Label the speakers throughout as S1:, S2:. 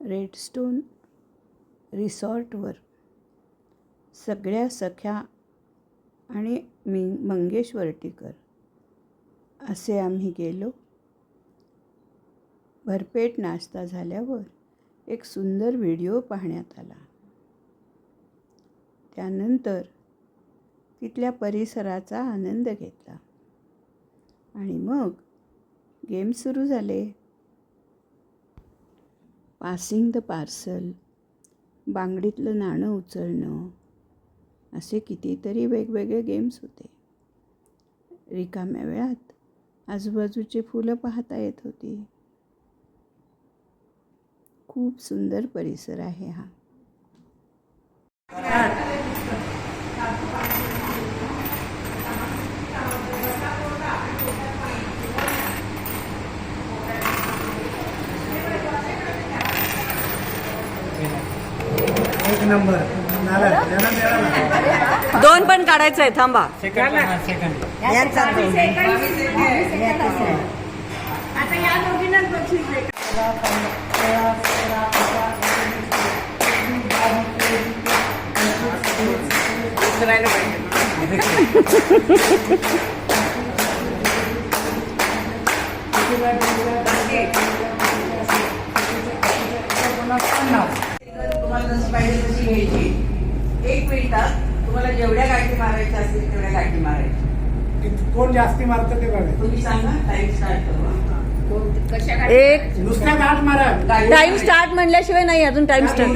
S1: Redstone रिसॉर्टवर. सगळ्या सख्या आणि मी मंगेश वर्टीकर असे आम्ही गेलो. भरपेट नाश्ता झाल्यावर एक सुंदर व्हिडिओ पाहण्यात आला. त्यानंतर तिथल्या परिसराचा आनंद घेतला. आणि मग गेम सुरू झाले. पासिंग द पार्सल बांगडीतलं नाणं उचलणं असे कितीतरी वेगवेगळे गेम्स होते. रिकाम्या वेळात आजूबाजूचे फुलं पाहता येत होती. खूप सुंदर परिसर आहे हा
S2: एक नंबर.
S3: दोन पण काढायचं आहे. थांबा
S4: एक मिनिटात तुम्हाला जेवढ्या गाठी मारायच्या असतील तेवढ्या गाठी मारायच्या.
S2: कोण जास्ती मारतं ते बघा.
S4: तुम्ही सांगा टाइम स्टार्ट करू.
S3: एक
S2: नुसत्या गाठ मारा.
S3: टाइम स्टार्ट म्हणल्याशिवाय नाही अजून टाइम स्टार्ट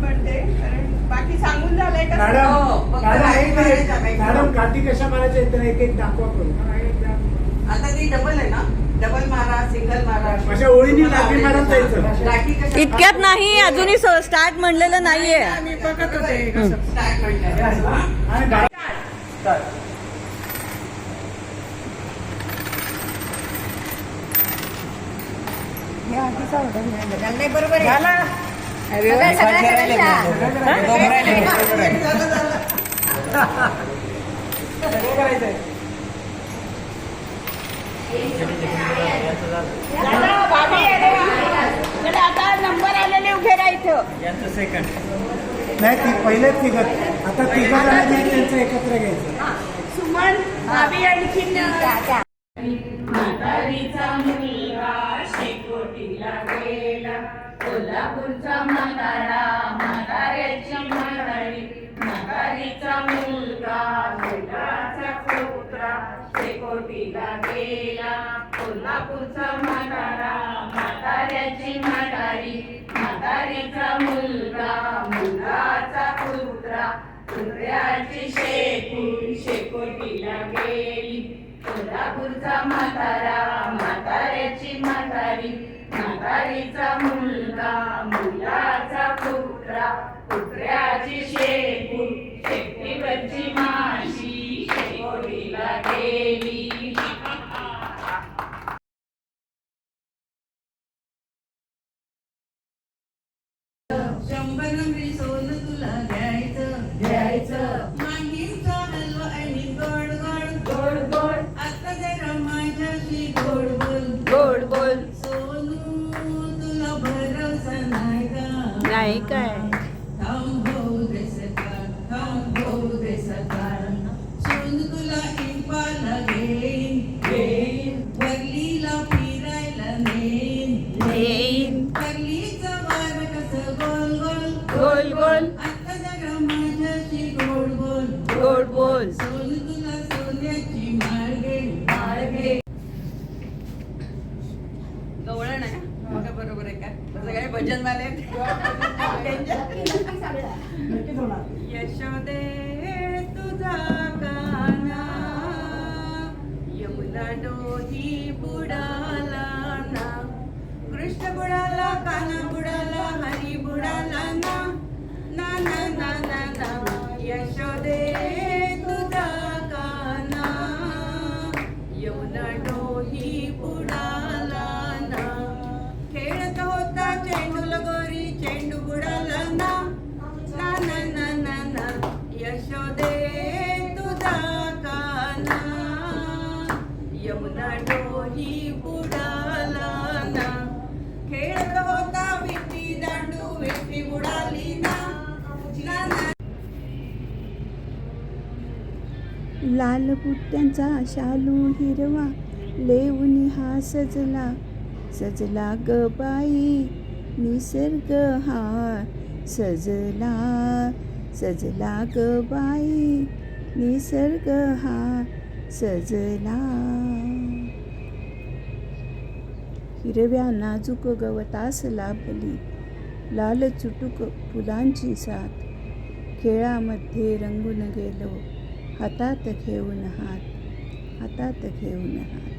S5: म्हणते. कारण बाकी सांगून झालंय का?
S2: मॅडम
S4: हो,
S2: मॅडम
S4: गाठी
S2: कशा मारायच्या? एक एक दाखवा करू
S4: आता ती डबल आहे ना? डबल मारा सिंगल मारा.
S2: अशा ओळीने जायचं.
S3: इतक्यात नाही अजूनही स्टार्ट म्हणलेलं नाहीये.
S5: मी बघत होते कसं
S4: स्टार्ट म्हटलं
S2: आणि गा-
S5: आता नंबर आलेले उभे राहायचं
S2: नाही ती पहिले तिघत आता तिघ त्यांचं एकत्र घ्यायचं.
S5: सुमन भाभी आणखीन कोल्हापूरचा म्हातारा म्हाताऱ्याची म्हातारी म्हातारीचा मुलगा मुलाचा कुत्रा शेकोटीला गेला कोल्हापूरचा म्हातारा म्हाताऱ्याची म्हातारी म्हातारीचा मुलगा मुलाचा कुत्रा कुत्र्याची शेकून शेकोटीला गेली कोल्हापूरचा म्हातारा म्हाताऱ्याची म्हातारी म्हातारीचा मुलगा मुलाचा कुत्रा कुत्र्याची शेकून शेतीवरची माशी शंभर नंबरी सोनं तुला द्यायचं द्यायचं मागीचा हलवा आणि गोड गोड गोड गोड आता जरा माझ्याशी गोड बोल
S3: गोड बोल
S4: सोनू तुला भरोसा नाही का
S3: नाही काय.
S4: भजन वाले. यशोदे तुझा गाना यमुना डोही बुडाला ना. कृष्ण बुडाला काना
S1: लालपुट्ट्यांचा शालू हिरवा लेऊनी हा सजला. सजला ग बाई निसर्ग हा सजला. सजला ग बाई निसर्ग हा सजला. हिरव्या नाजूक गवतास लाभली लाल चुटुक फुलांची साथ. खेळामध्ये रंगून गेलो हातात घेऊन हात हातात घेऊन हात.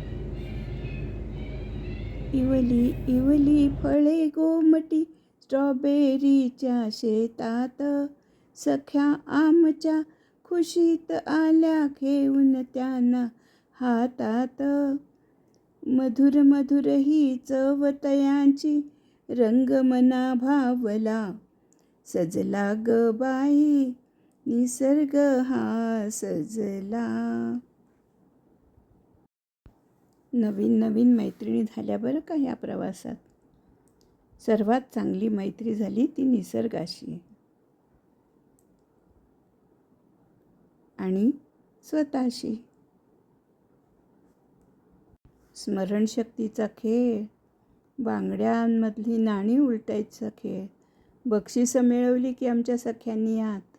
S1: इवली इवली फळे गोमटी स्ट्रॉबेरीच्या शेतात. सख्या आमच्या खुशीत आल्या घेऊन त्यांना हातात. मधुर मधुर ही चवतयांची रंग मना भावला. सजला ग बाई निसर्ग हा सजला. नवीन नवीन मैत्रिणी झाल्या बरं का या प्रवासात? सर्वात चांगली मैत्री झाली ती निसर्गाशी. आणि स्वतःशी. स्मरणशक्तीचा खेळ बांगड्यांमधली नाणी उलटायचा खेळ. बक्षिसं मिळवली की आमच्या सख्यांनी यात.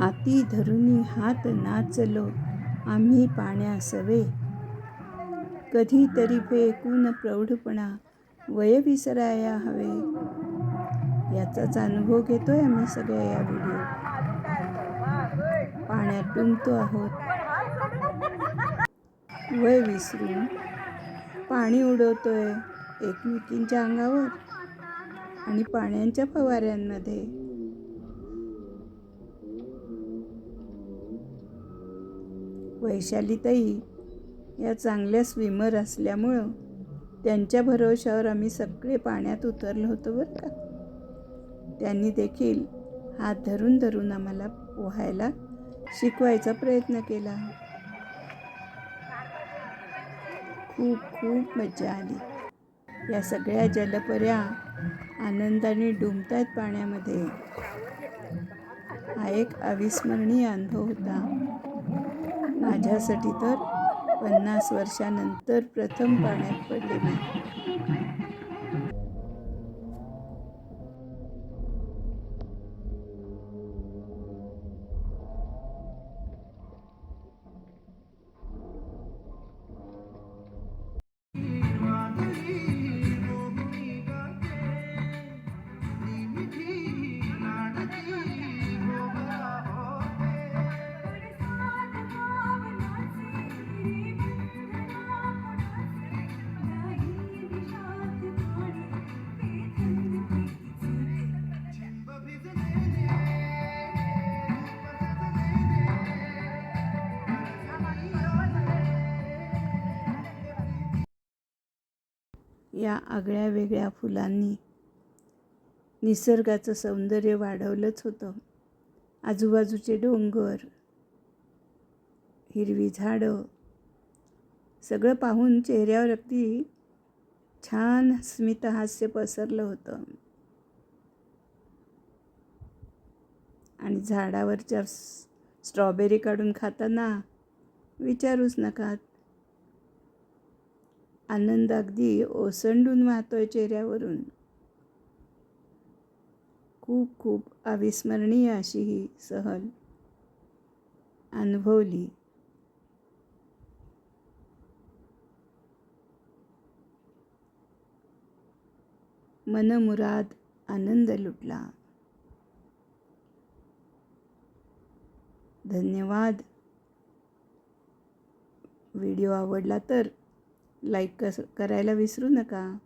S1: हाती धरुनी हात नाचलो आम्ही पाण्यासवे कधीतरी फेकून प्रौढपणा वय विसराया हवे. याचाच अनुभव घेतोय आम्ही सगळ्या या व्हिडिओ पाण्यात डुंबतो आहोत. वय विसरून पाणी उडवतोय एकमेकींच्या अंगावर आणि पाण्याच्या फवाऱ्यांमध्ये. वैशालीताई या चांगल्या स्विमर असल्यामुळं त्यांच्या भरोशावर आम्ही सगळे पाण्यात उतरलो होतो बरं का. त्यांनी देखील हात धरून धरून आम्हाला पोहायला शिकवायचा प्रयत्न केला. खूप खूप मजा आली. या सगळ्या जलपऱ्या आनंदाने डुंबतायत पाण्यामध्ये. हा एक अविस्मरणीय अनुभव होता. माझ्यासाठी तर पन्नास वर्षानंतर प्रथम पाण्यात पडले मी या आगळ्या वेगळ्या फुलांनी निसर्गाचं सौंदर्य वाढवलंच होतं. आजूबाजूचे डोंगर हिरवी झाडं सगळं पाहून चेहऱ्यावर अगदी छान स्मितहास्य पसरलं होतं. आणि झाडावरच्या स्ट्रॉबेरी काढून खाताना विचारूच नका आनंद अगदी ओसंडून वाहतोय चेहऱ्यावरून. खूप खूप अविस्मरणीय अशी ही सहल अनुभवली. मनमुराद आनंद लुटला. धन्यवाद. व्हिडिओ आवडला तर लाईक कस करायला विसरू नका.